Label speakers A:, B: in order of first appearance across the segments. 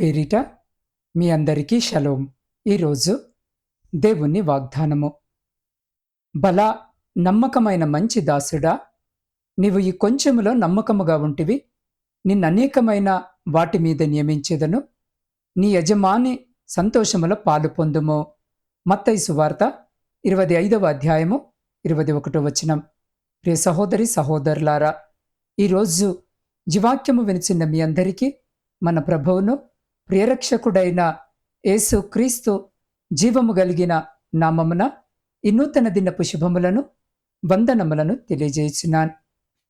A: పేరిట మీ అందరికీ షలోం. ఈరోజు దేవుని వాగ్దానము. బల నమ్మకమైన మంచి దాసుడా నీవు ఈ కొంచెములో నమ్మకముగా ఉంటివి. నిన్ననేకమైన వాటి మీద నియమించేదను. నీ యజమాని సంతోషములో పాలు పొందుము. మత్తయి సువార్త ఇరవై ఐదవ అధ్యాయము ఇరవై ఒకటో వచనం. ప్రియ సహోదరి సహోదరులారా ఈరోజు జీవాక్యము వినిచిన్న మీ అందరికీ మన ప్రభువును ప్రియరక్షకుడైన యేసు క్రీస్తు జీవము కలిగిన నామమున ఈ నూతన దినపు శుభములను వందనములను తెలియజేస్తున్నాను.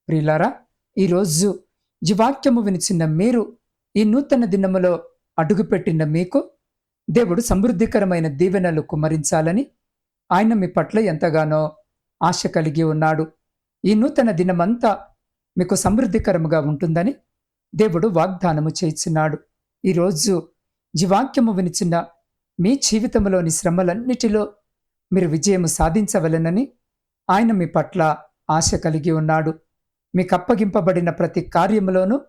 A: ప్రియులారా ఈరోజు జీవాక్యము వినిచిన మీరు ఈ నూతన దినములో అడుగుపెట్టిన మీకు దేవుడు సమృద్ధికరమైన దీవెనలు కుమరించాలని ఆయన మీ పట్ల ఎంతగానో ఆశ కలిగి ఉన్నాడు. ఈ నూతన దినమంతా మీకు సమృద్ధికరముగా ఉంటుందని దేవుడు వాగ్దానము చేస్తున్నాడు. ఈరోజు జీవాక్యము వినిచిన మీ జీవితంలోని శ్రమలన్నిటిలో మీరు విజయము సాధించవలెనని ఆయన మీ పట్ల ఆశ కలిగి ఉన్నాడు. మీకు అప్పగింపబడిన ప్రతి కార్యములోనూ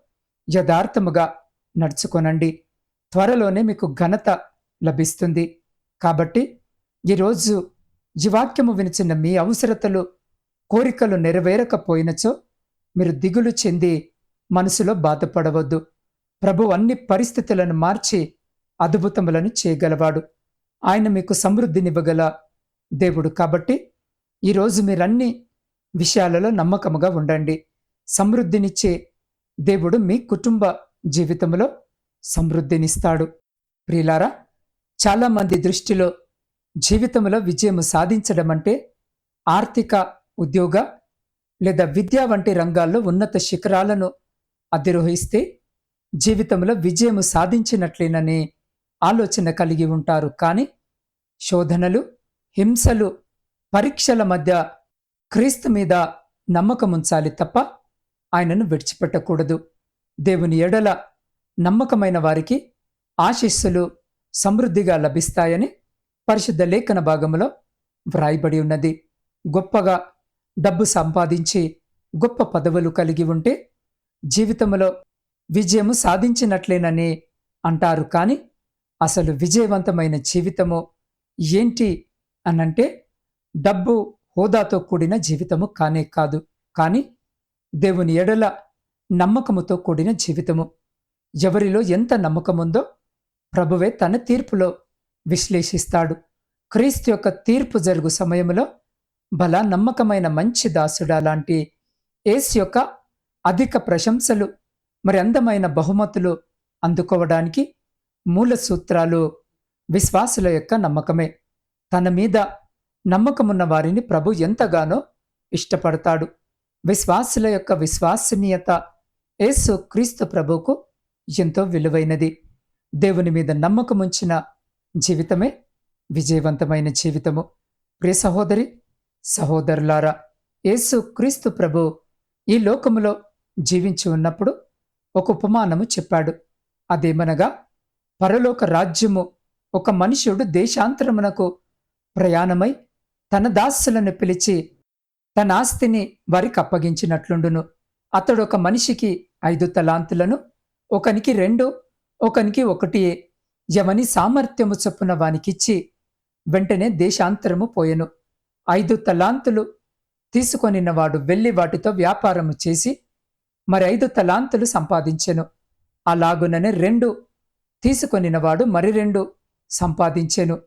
A: యథార్థముగా నడుచుకొనండి. త్వరలోనే మీకు ఘనత లభిస్తుంది. కాబట్టి ఈరోజు జీవాక్యము వినిచిన మీ అవసరతలు కోరికలు నెరవేరకపోయినచో మీరు దిగులు చెంది మనసులో బాధపడవద్దు. ప్రభు అన్ని పరిస్థితులను మార్చి అద్భుతములను చేయగలవాడు. ఆయన మీకు సమృద్ధినివ్వగల దేవుడు కాబట్టి ఈరోజు మీరన్ని విషయాలలో నమ్మకముగా ఉండండి. సమృద్ధినిచ్చే దేవుడు మీ కుటుంబ జీవితంలో సమృద్ధినిస్తాడు. ప్రియులారా చాలామంది దృష్టిలో జీవితంలో విజయం సాధించడం అంటే ఆర్థిక ఉద్యోగ లేదా విద్య వంటి రంగాల్లో ఉన్నత శిఖరాలను అధిరోహిస్తే జీవితంలో విజయం సాధించినట్లేననే ఆలోచన కలిగి ఉంటారు. కానీ శోధనలు హింసలు పరీక్షల మధ్య క్రీస్తు మీద నమ్మకం ఉంచాలి తప్ప ఆయనను విడిచిపెట్టకూడదు. దేవుని ఎడల నమ్మకమైన వారికి ఆశీస్సులు సమృద్ధిగా లభిస్తాయని పరిశుద్ధ లేఖన భాగంలో వ్రాయబడి ఉన్నది. గొప్పగా డబ్బు సంపాదించి గొప్ప పదవులు కలిగి ఉంటే జీవితంలో విజయము సాధించినట్లేనని అంటారు. కానీ అసలు విజయవంతమైన జీవితము ఏంటి అనంటే డబ్బు హోదాతో కూడిన జీవితము కానే కాదు. కానీ దేవుని ఎడల నమ్మకముతో కూడిన జీవితము. ఎవరిలో ఎంత నమ్మకముందో ప్రభువే తన తీర్పులో విశ్లేషిస్తాడు. క్రీస్తు యొక్క తీర్పు జరుగు సమయంలో బల నమ్మకమైన మంచి దాసుడా లాంటి ఏసు యొక్క అధిక ప్రశంసలు మరి అందమైన బహుమతులు అందుకోవడానికి మూల సూత్రాలు విశ్వాసుల యొక్క నమ్మకమే. తన మీద నమ్మకమున్న వారిని ప్రభు ఎంతగానో ఇష్టపడతాడు. విశ్వాసుల యొక్క విశ్వాసనీయత యేసు క్రీస్తు ప్రభుకు ఎంతో విలువైనది. దేవుని మీద నమ్మకముంచిన జీవితమే విజయవంతమైన జీవితము. ప్రియ సహోదరి సహోదరులారా యేసు క్రీస్తు ప్రభు ఈ లోకములో జీవించి ఉన్నప్పుడు ఒక ఉపమానము చెప్పాడు. అదేమనగా పరలోక రాజ్యము ఒక మనుష్యుడు దేశాంతరమునకు ప్రయాణమై తన దాసులను పిలిచి తన ఆస్తిని వారికి అప్పగించినట్లుండును. అతడు ఒక మనిషికి ఐదు తలాంతులను ఒకనికి రెండు ఒకనికి ఒకటి ఎవని సామర్థ్యము చొప్పున వానికిచ్చి వెంటనే దేశాంతరము పోయెను. ఐదు తలాంతులు తీసుకొనినవాడు వెళ్ళి వాటితో వ్యాపారము చేసి మరి ఐదు తలాంతులు సంపాదించెను. అలాగుననే రెండు తీసుకొనినవాడు మరి రెండు సంపాదించెను.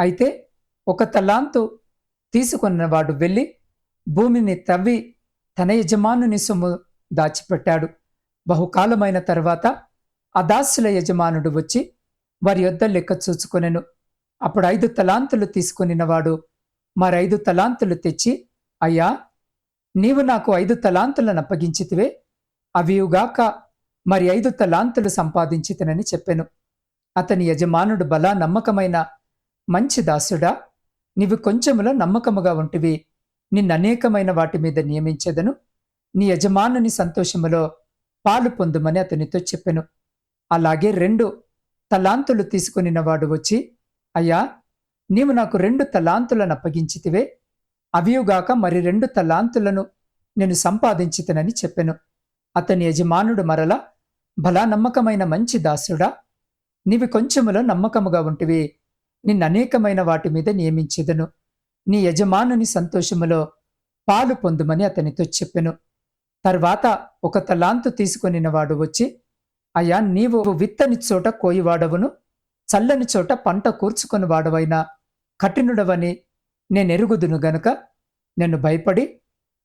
A: అయితే ఒక తలాంతు తీసుకొన్నవాడు వెళ్ళి భూమిని తవ్వి తన యజమానుని సొమ్ము దాచిపెట్టాడు. బహుకాలమైన తర్వాత అదాసుల యజమానుడు వచ్చి వారి యొద్ద లెక్క చూచుకొనెను. అప్పుడు ఐదు తలాంతులు తీసుకొనినవాడు మరైదు తలాంతులు తెచ్చి అయ్యా నీవు నాకు ఐదు తలాంతులను అప్పగించితివే అవియుగాక మరి ఐదు తలాంతులు సంపాదించితనని చెప్పెను. అతని యజమానుడు బలా నమ్మకమైన మంచి దాసుడా నీవు కొంచెములో నమ్మకముగా ఉంటివి. నిన్ననేకమైన వాటి మీద నియమించెదను. నీ యజమానుని సంతోషములో పాలు పొందుమని అతనితో చెప్పెను. అలాగే రెండు తలాంతులు తీసుకునినవాడు వచ్చి అయ్యా నీవు నాకు రెండు తలాంతులను అప్పగించితివే. అవియుగాక మరి రెండు తలాంతులను నేను సంపాదించితనని చెప్పెను. అతని యజమానుడు మరల భలా నమ్మకమైన మంచి దాసుడా నీవి కొంచెములో నమ్మకముగా ఉంటివి. నిన్ననేకమైన వాటి మీద నియమించెదను. నీ యజమానుని సంతోషములో పాలు పొందుమని అతనితో చెప్పెను. తర్వాత ఒక తలాంతు తీసుకొనినవాడు వచ్చి అయ్యా నీవు విత్తని చోట కోయివాడవును? చల్లని చోట పంట కూర్చుకొని వాడవైనా కఠినుడవని నేనెరుగుదును గనుక నన్ను భయపడి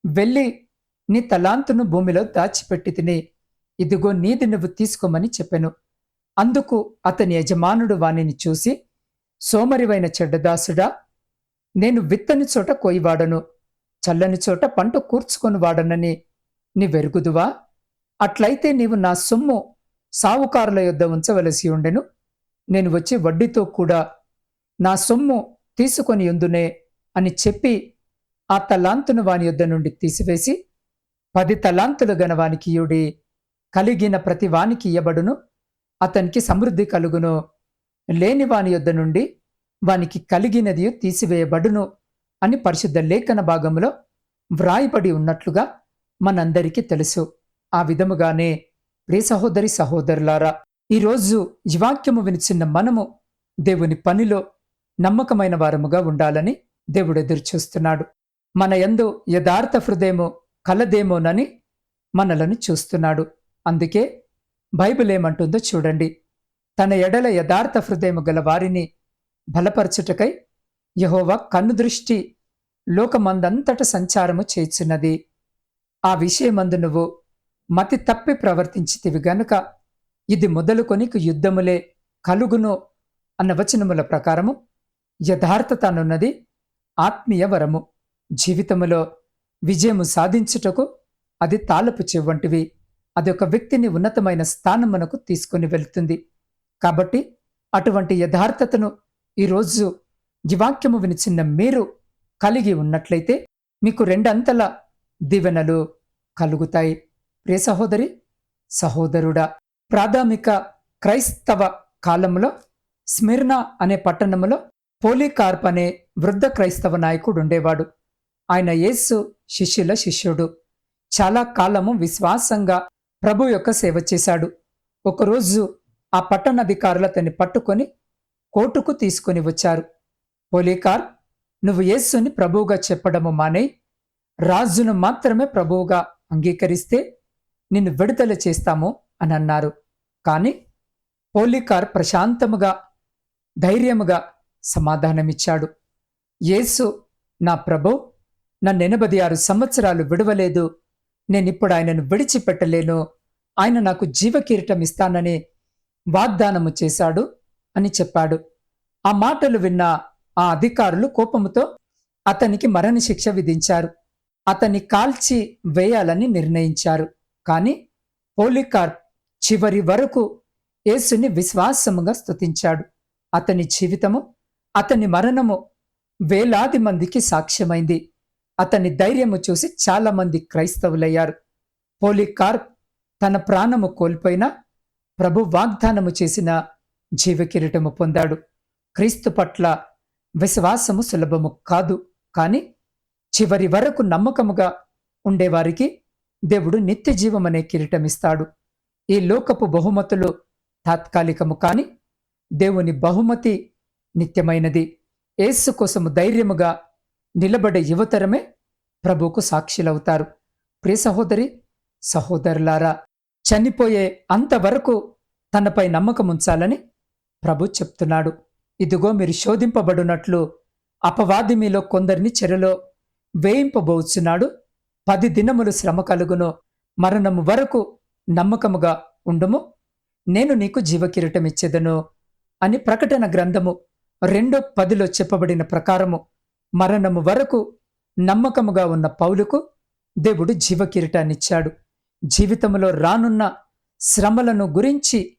A: వెళ్ళి నీ తలాంతును భూమిలో దాచిపెట్టి తిని ఇదిగో నీది నువ్వు తీసుకోమని చెప్పెను. అందుకు అతని యజమానుడు వానిని చూసి సోమరివైన చెడ్డదాసుడా నేను విత్తని చోట కోయివాడను చల్లని చోట పంట కూర్చుకొని వాడనని నీవెరుగుదువా? అట్లయితే నీవు నా సొమ్ము సావుకారుల యొద్ద ఉంచవలసి ఉండెను. నేను వచ్చి వడ్డీతో కూడా నా సొమ్ము తీసుకొని ఎందునే అని చెప్పి ఆ తలాంతును వాని యొద్ద నుండి తీసివేసి పది తలాంతులు గన ఇయుడి కలిగిన ప్రతి వానికి ఇయ్యబడును. అతనికి సమృద్ధి కలుగును. లేని వాని యొద్ద నుండి వానికి కలిగినది తీసివేయబడును అని పరిశుద్ధ లేఖన భాగంలో వ్రాయబడి ఉన్నట్లుగా మనందరికీ తెలుసు. ఆ విధముగానే ప్రియ సహోదరి సహోదరులారా ఈరోజు ఈ వాక్యము వినిచిన్న మనము దేవుని పనిలో నమ్మకమైన వారముగా ఉండాలని దేవుడు ఎదురుచూస్తున్నాడు. మన యందు యథార్థ హృదయము కలదేమోనని మనలను చూస్తున్నాడు. అందుకే బైబిల్ ఏమంటుందో చూడండి. తన ఎడల యథార్థ హృదయము గల వారిని బలపరచుటకై యహోవా కన్ను దృష్టి లోకమందంతట సంచారము చేయుచున్నది. ఆ విషయమందు నువ్వు మతి తప్పి ప్రవర్తించితివి గనుక ఇది మొదలుకొనికి యుద్ధములే కలుగును అన్న వచనముల ప్రకారము యథార్థతనున్నది ఆత్మీయ వరము. జీవితములో విజయము సాధించుటకు అది తాళపు చెవంటివి అది ఒక వ్యక్తిని ఉన్నతమైన స్థానమునకు తీసుకుని వెళుతుంది. కాబట్టి అటువంటి యథార్థతను ఈరోజు ఈ వాక్యము వినిచిన్న మీరు కలిగి ఉన్నట్లయితే మీకు రెండంతల దీవెనలు కలుగుతాయి. ప్రియ సహోదరి సహోదరుడా ప్రాథమిక క్రైస్తవ కాలంలో స్మిర్న అనే పట్టణములో పోలీకార్ప్ అనే వృద్ధ క్రైస్తవ నాయకుడు ఉండేవాడు. ఆయన యేసు శిష్యుల శిష్యుడు. చాలా కాలము విశ్వాసంగా ప్రభు యొక్క సేవ చేశాడు. ఒకరోజు ఆ పట్టణాధికారులు అతన్ని పట్టుకొని కోర్టుకు తీసుకుని వచ్చారు. పోలీకార్ నువ్వు యేసుని ప్రభువుగా చెప్పడము మానే. రాజును మాత్రమే ప్రభువుగా అంగీకరిస్తే నిన్ను విడుదల చేస్తాము అని అన్నారు. కానీ పోలీకార్ ప్రశాంతముగా ధైర్యముగా సమాధానమిచ్చాడు. యేసు నా ప్రభు నన్ను ఎనభై ఆరు సంవత్సరాలు విడవలేదు. నేనిప్పుడు ఆయనను విడిచిపెట్టలేను. ఆయన నాకు జీవకీరటం ఇస్తానని వాగ్దానము చేశాడు అని చెప్పాడు. ఆ మాటలు విన్న ఆ అధికారులు కోపముతో అతనికి మరణశిక్ష విధించారు. అతన్ని కాల్చి వేయాలని నిర్ణయించారు. కాని పోలికార్ చివరి వరకు యేసుని విశ్వాసముగా స్తుతించాడు. అతని జీవితము అతని మరణము వేలాది మందికి సాక్ష్యమైంది. అతని ధైర్యము చూసి చాలామంది క్రైస్తవులయ్యారు. పోలికార్ తన ప్రాణము కోల్పోయినా ప్రభు వాగ్దానము చేసిన జీవకిరీటము పొందాడు. క్రీస్తు పట్ల విశ్వాసము సులభము కాదు కాని చివరి వరకు నమ్మకముగా ఉండేవారికి దేవుడు నిత్య జీవమనే కిరీటమిస్తాడు ఈ లోకపు బహుమతులు తాత్కాలికము కాని దేవుని బహుమతి నిత్యమైనది. ఏసు కోసము ధైర్యముగా నిలబడే యువతరమే ప్రభుకు సాక్షులవుతారు. ప్రియ సహోదరి సహోదరులారా చనిపోయే అంతవరకు తనపై నమ్మకముంచాలని ప్రభు చెప్తున్నాడు. ఇదిగో మీరు శోధింపబడునట్లు అపవాది మీలో కొందరిని చెరలో వేయింపబోచున్నాడు. పది దినములు శ్రమ కలుగును. మరణము వరకు నమ్మకముగా ఉండుము. నేను నీకు జీవకిరీటమిచ్చేదను అని ప్రకటన గ్రంథము రెండో పదిలో చెప్పబడిన ప్రకారము మరణము వరకు నమ్మకముగా ఉన్న పౌలుకు దేవుడు జీవకిరీటాన్నిచ్చాడు. జీవితంలో రానున్న శ్రమలను గురించి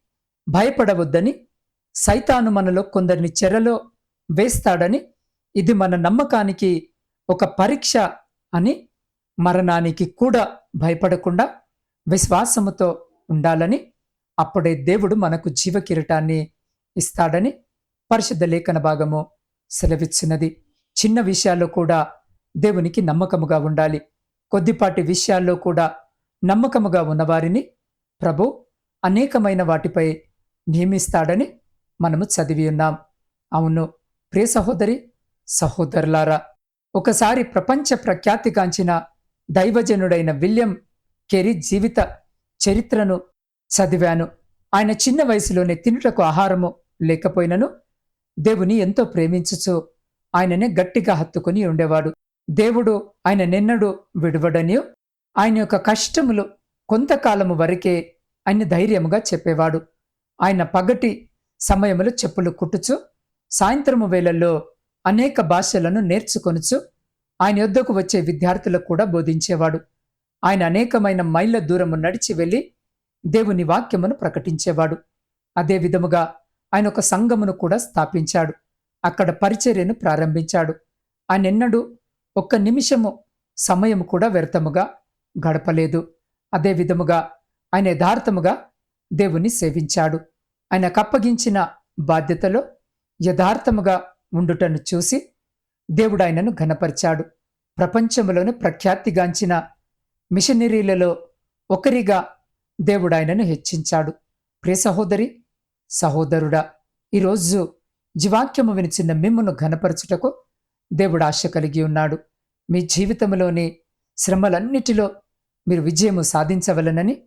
A: భయపడవద్దని సైతాను మనలో కొందరిని చెరలో వేస్తాడని ఇది మన నమ్మకానికి ఒక పరీక్ష అని మరణానికి కూడా భయపడకుండా విశ్వాసముతో ఉండాలని అప్పుడే దేవుడు మనకు జీవకిరీటాన్ని ఇస్తాడని పరిశుద్ధ లేఖన భాగము సెలవిచ్చినది. చిన్న విషయాల్లో కూడా దేవునికి నమ్మకముగా ఉండాలి. కొద్దిపాటి విషయాల్లో కూడా నమ్మకముగా ఉన్నవారిని ప్రభు అనేకమైన వాటిపై నియమిస్తాడని మనము చదివి ఉన్నాం. అవును ప్రియ సహోదరి సహోదరులారా ఒకసారి ప్రపంచ ప్రఖ్యాతిగాంచిన దైవజనుడైన విలియం కెరీ జీవిత చరిత్రను చదివాను. ఆయన చిన్న వయసులోనే తినుటకు ఆహారము లేకపోయినను దేవుని ఎంతో ప్రేమించుచు ఆయననే గట్టిగా హత్తుకుని ఉండేవాడు. దేవుడు ఆయన నిన్నడు విడువడనియో ఆయన యొక్క కష్టములు కొంతకాలము వరకే ఆయన ధైర్యముగా చెప్పేవాడు. ఆయన పగటి సమయములు చెప్పులు కుట్టుచు సాయంత్రము వేళల్లో అనేక భాషలను నేర్చుకొనుచు ఆయన యొద్దకు వచ్చే విద్యార్థులకు కూడా బోధించేవాడు. ఆయన అనేకమైన మైళ్ళ దూరము నడిచి వెళ్ళి దేవుని వాక్యమును ప్రకటించేవాడు. అదే విధముగా ఆయన ఒక సంఘమును కూడా స్థాపించాడు. అక్కడ పరిచర్యను ప్రారంభించాడు. ఆయన ఎన్నడూ ఒక్క నిమిషము సమయము కూడా వ్యర్థముగా గడపలేదు. అదే విధముగా ఆయన యథార్థముగా దేవుని సేవించాడు. ఆయనకు అప్పగించిన బాధ్యతలో యథార్థముగా ఉండుటను చూసి దేవుడు ఆయనను ఘనపరిచాడు. ప్రపంచంలోని ప్రఖ్యాతిగాంచిన మిషనరీలలో ఒకరిగా దేవుడు ఆయనను హెచ్చించాడు. ప్రియ సహోదరి సహోదరుడా ఈరోజు జీవాక్యము వినిచిన మిమ్మును ఘనపరచుటకు దేవుడు ఆశ కలిగి ఉన్నాడు. మీ జీవితంలోని శ్రమలన్నిటిలో మీరు విజయము సాధించవలనని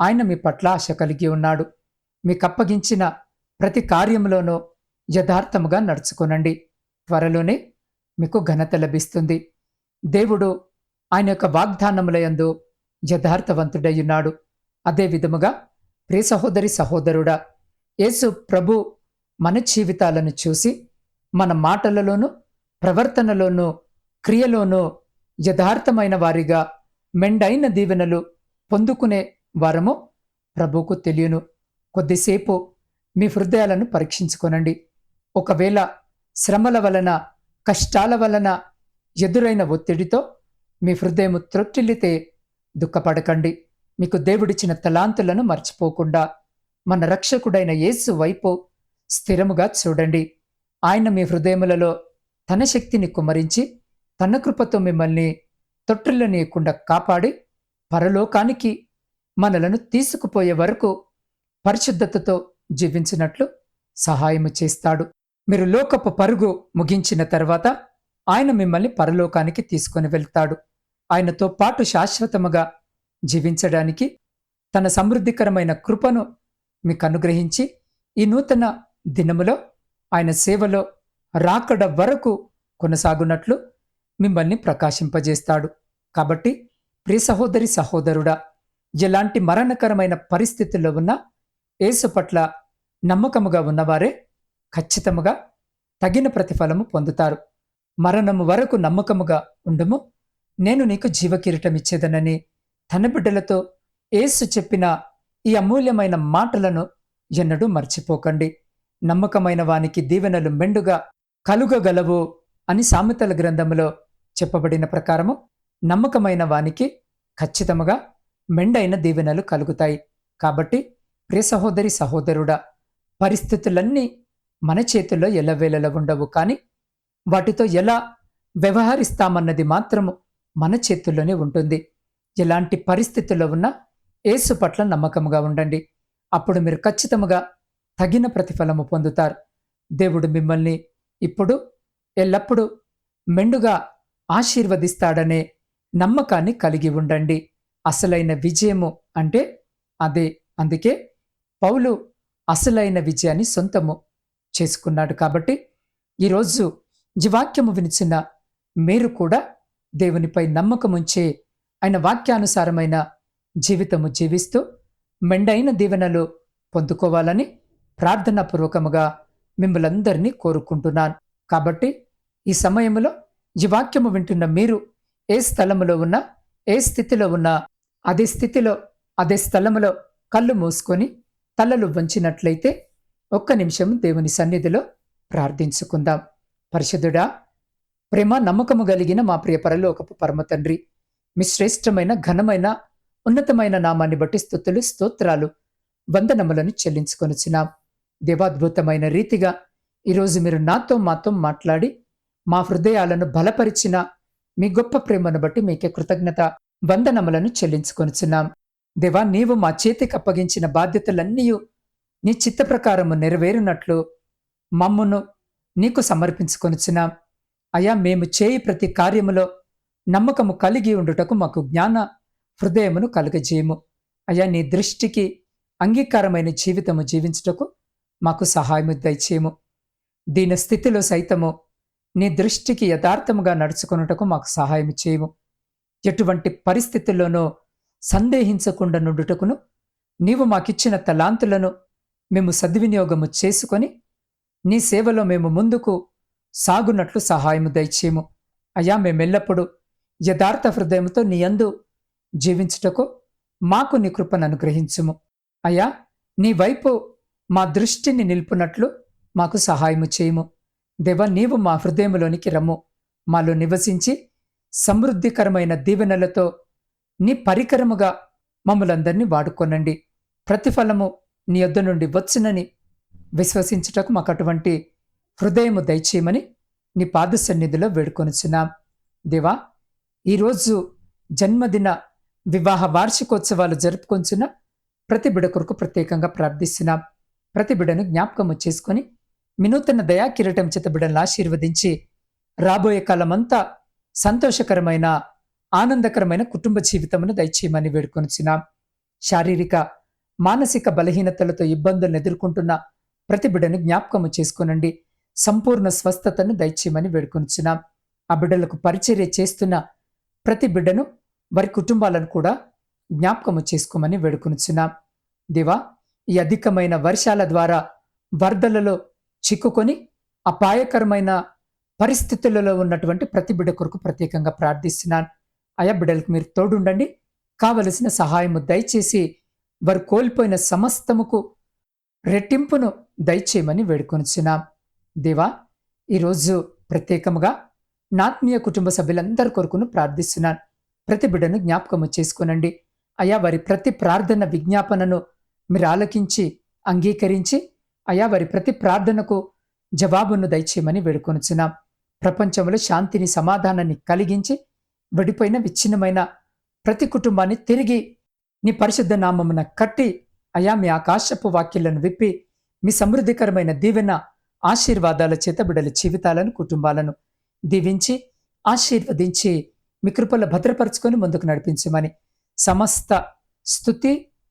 A: ఆయన మీ పట్ల ఆశ కలిగి ఉన్నాడు. మీకు అప్పగించిన ప్రతి కార్యంలోనూ యథార్థముగా నడుచుకోనండి. త్వరలోనే మీకు ఘనత లభిస్తుంది. దేవుడు ఆయన యొక్క వాగ్దానములయందు యథార్థవంతుడయ్యున్నాడు అదే విధముగా ప్రియ సహోదరి సహోదరుడా యేసు ప్రభు మన జీవితాలను చూసి మన మాటలలోనూ ప్రవర్తనలోనూ క్రియలోనూ యథార్థమైన వారిగా మెండైన దీవెనలు పొందుకునే వారము ప్రభుకు తెలియను. కొద్దిసేపు మీ హృదయాలను పరీక్షించుకోనండి. ఒకవేళ శ్రమల వలన కష్టాల వలన ఎదురైన ఒత్తిడితో మీ హృదయం త్రొట్టిల్లితే దుఃఖపడకండి. మీకు దేవుడిచ్చిన తలాంతులను మర్చిపోకుండా మన రక్షకుడైన యేసు వైపు స్థిరముగా చూడండి. ఆయన మీ హృదయములలో తన శక్తిని కుమరించి తన కృపతో మిమ్మల్ని తొట్టులనీయకుండా కాపాడి పరలోకానికి మనలను తీసుకుపోయే వరకు పరిశుద్ధతతో జీవించినట్లు సహాయము చేస్తాడు. మీరు లోకపు పరుగు ముగించిన తర్వాత ఆయన మిమ్మల్ని పరలోకానికి తీసుకొని వెళ్తాడు. ఆయనతో పాటు శాశ్వతముగా జీవించడానికి తన సమృద్ధికరమైన కృపను మీకు అనుగ్రహించి ఈ నూతన దినములో ఆయన సేవలో రాకడ వరకు కొనసాగునట్లు మిమ్మల్ని ప్రకాశింపజేస్తాడు. కాబట్టి ప్రియ సహోదరి సహోదరుడా ఎలాంటి మరణకరమైన పరిస్థితుల్లో ఉన్న యేసు పట్ల నమ్మకముగా ఉన్నవారే ఖచ్చితముగా తగిన ప్రతిఫలము పొందుతారు. మరణము వరకు నమ్మకముగా ఉండము. నేను నీకు జీవకిరీటం ఇచ్చేదనని తన బిడ్డలతో ఏసు చెప్పిన ఈ అమూల్యమైన మాటలను ఎన్నడూ మర్చిపోకండి. నమ్మకమైన వానికి దీవెనలు మెండుగా కలుగగలవు అని సామెతల గ్రంథములో చెప్పబడిన ప్రకారము నమ్మకమైన వానికి ఖచ్చితముగా మెండైన దీవెనలు కలుగుతాయి. కాబట్టి ప్రియ సహోదరి సహోదరుడా పరిస్థితులన్నీ మన చేతుల్లో ఎల్లవేళలా ఉండవు. కానీ వాటితో ఎలా వ్యవహరిస్తామన్నది మాత్రము మన చేతుల్లోనే ఉంటుంది. ఎలాంటి పరిస్థితుల్లో ఉన్నా ఏసు పట్ల నమ్మకముగా ఉండండి. అప్పుడు మీరు ఖచ్చితముగా తగిన ప్రతిఫలము పొందుతారు. దేవుడు మిమ్మల్ని ఇప్పుడు ఎల్లప్పుడూ మెండుగా ఆశీర్వదిస్తాడనే నమ్మకాన్ని కలిగి ఉండండి. అసలైన విజయము అంటే అదే. అందుకే పౌలు అసలైన విజయాన్ని సొంతము చేసుకున్నాడు కాబట్టి ఈరోజు జీవాక్యము వినిచిన మీరు కూడా దేవునిపై నమ్మకముంచే ఆయన వాక్యానుసారమైన జీవితము జీవిస్తూ మెండైన దీవెనలు పొందుకోవాలని ప్రార్థనాపూర్వకముగా మిమ్మలందరినీ కోరుకుంటున్నాను. కాబట్టి ఈ సమయంలో ఈ వాక్యము వింటున్న మీరు ఏ స్థలములో ఉన్నా ఏ స్థితిలో ఉన్నా అదే స్థితిలో అదే స్థలములో కళ్ళు మూసుకొని తలలు వంచినట్లయితే ఒక్క నిమిషం దేవుని సన్నిధిలో ప్రార్థించుకుందాం. పరిశుద్ధుడా ప్రేమ నమ్మకము కలిగిన మా ప్రియ పరలోకపు పరమ తండ్రి మీ శ్రేష్టమైన ఘనమైన ఉన్నతమైన నామాన్ని బట్టి స్థుతులు స్తోత్రాలు వందనములను చెల్లించుకొనిచున్నాం. దేవాద్భుతమైన రీతిగా ఈరోజు మీరు నాతో మాతో మాట్లాడి మా హృదయాలను బలపరిచిన మీ గొప్ప ప్రేమను బట్టి మీకే కృతజ్ఞత వందనములను చెల్లించుకొనిచున్నాం. దేవా నీవు మా చేతికి అప్పగించిన బాధ్యతలన్నీ నీ చిత్త ప్రకారము నెరవేరినట్లు మమ్మును నీకు సమర్పించుకొనిచున్నాం. అయా మేము చేయి ప్రతి కార్యములో నమ్మకము కలిగి ఉండుటకు మాకు జ్ఞాన హృదయమును కలుగజేయము. అయా నీ దృష్టికి అంగీకారమైన జీవితము జీవించుటకు మాకు సహాయము దయచేయము. దీని స్థితిలో సైతము నీ దృష్టికి యథార్థముగా నడుచుకొనుటకు మాకు సహాయం చేయము. ఎటువంటి పరిస్థితుల్లోనూ సందేహించకుండా నుండుటకును నీవు మాకిచ్చిన తలాంతులను మేము సద్వినియోగము చేసుకొని నీ సేవలో మేము ముందుకు సాగునట్లు సహాయము దయచేయము. అయ్యా మేమెల్లప్పుడూ యథార్థ హృదయంతో నీ యందు జీవించుటకు మాకు నీ కృపను అనుగ్రహించుము. అయ్యా నీ వైపు మా దృష్టిని నిలుపునట్లు మాకు సహాయము చేయము. దేవ నీవు మా హృదయంలోనికి రమ్ము. మాలో నివసించి సమృద్ధికరమైన దీవెనలతో నీ పరికరముగా మమ్మలందరినీ వాడుకోనండి. ప్రతిఫలము నీ యొద్ద నుండి వచ్చునని విశ్వసించుటకు మాకు అటువంటి హృదయము దయచేయమని నీ పాద సన్నిధిలో వేడుకొనుచున్నాం. దేవా ఈరోజు జన్మదిన వివాహ వార్షికోత్సవాలు జరుపుకొంచున్న ప్రతి బిడ కొరకు ప్రత్యేకంగా ప్రార్థిస్తున్నాం. ప్రతి బిడను జ్ఞాపకము చేసుకొని వినూతన దయా కిరీటం చేత బిడలను ఆశీర్వదించి రాబోయే కాలమంతా సంతోషకరమైన ఆనందకరమైన కుటుంబ జీవితమును దయచేయమని వేడుకొనిచున్నాం. శారీరక మానసిక బలహీనతలతో ఇబ్బందులను ఎదుర్కొంటున్న ప్రతి బిడ్డను జ్ఞాపకము చేసుకునండి. సంపూర్ణ స్వస్థతను దయచేయమని వేడుకొనిచున్నాం. ఆ బిడ్డలకు పరిచర్య చేస్తున్న ప్రతి బిడ్డను వారి కుటుంబాలను కూడా జ్ఞాపకము చేసుకోమని వేడుకొనిచున్నాం. దేవా ఈ అధికమైన వర్షాల ద్వారా వరదలలో చిక్కుకొని అపాయకరమైన పరిస్థితులలో ఉన్నటువంటి ప్రతి బిడ్డ కొరకు ప్రత్యేకంగా ప్రార్థిస్తున్నాను. అయా బిడ్డలకు మీరు తోడుండండి. కావలసిన సహాయము దయచేసి వారు కోల్పోయిన సమస్తముకు రెట్టింపును దయచేయమని వేడుకొనిచున్నాం. దేవా ఈరోజు ప్రత్యేకముగా నాత్మీయ కుటుంబ సభ్యులందరి కొరకును ప్రార్థిస్తున్నాను. ప్రతి బిడ్డను జ్ఞాపకము చేసుకునండి. అయా వారి ప్రతి ప్రార్థన విజ్ఞాపనను మీరు ఆలకించి అంగీకరించి అయా వారి ప్రతి ప్రార్థనకు జవాబును దయచేయమని వేడుకొనుచున్నాం. ప్రపంచంలో శాంతిని సమాధానాన్ని కలిగించి విడిపోయిన విచ్ఛిన్నమైన ప్రతి కుటుంబాన్ని తిరిగి నీ పరిశుద్ధ నామమున కట్టి అయా మీ ఆకాశపు వాక్యాలను విప్పి మీ సమృద్ధికరమైన దీవెన ఆశీర్వాదాల చేత బిడల జీవితాలను కుటుంబాలను దీవించి ఆశీర్వదించి మీ కృపల భద్రపరుచుకొని ముందుకు నడిపించమని సమస్త స్థుతి